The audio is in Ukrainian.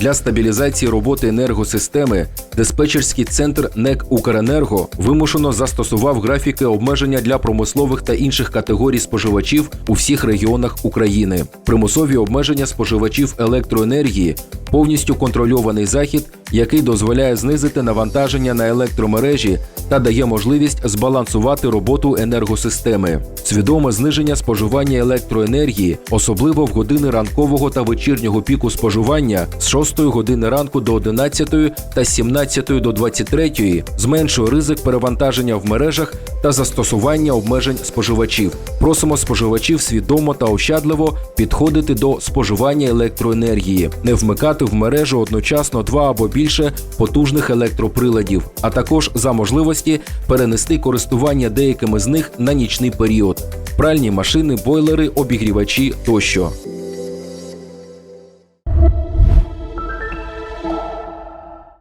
Для стабілізації роботи енергосистеми Диспетчерський центр НЕК Укренерго вимушено застосував графіки обмеження для промислових та інших категорій споживачів у всіх регіонах України. Примусові обмеження споживачів електроенергії, повністю контрольований захід, який дозволяє знизити навантаження на електромережі та дає можливість збалансувати роботу енергосистеми, свідоме зниження споживання електроенергії, особливо в години ранкового та вечірнього піку споживання з 6 години ранку до 11 та 17 18 до 23 зменшує ризик перевантаження в мережах та застосування обмежень споживачів. Просимо споживачів свідомо та ощадливо підходити до споживання електроенергії, не вмикати в мережу одночасно два або більше потужних електроприладів, а також за можливості перенести користування деякими з них на нічний період: пральні машини, бойлери, обігрівачі тощо.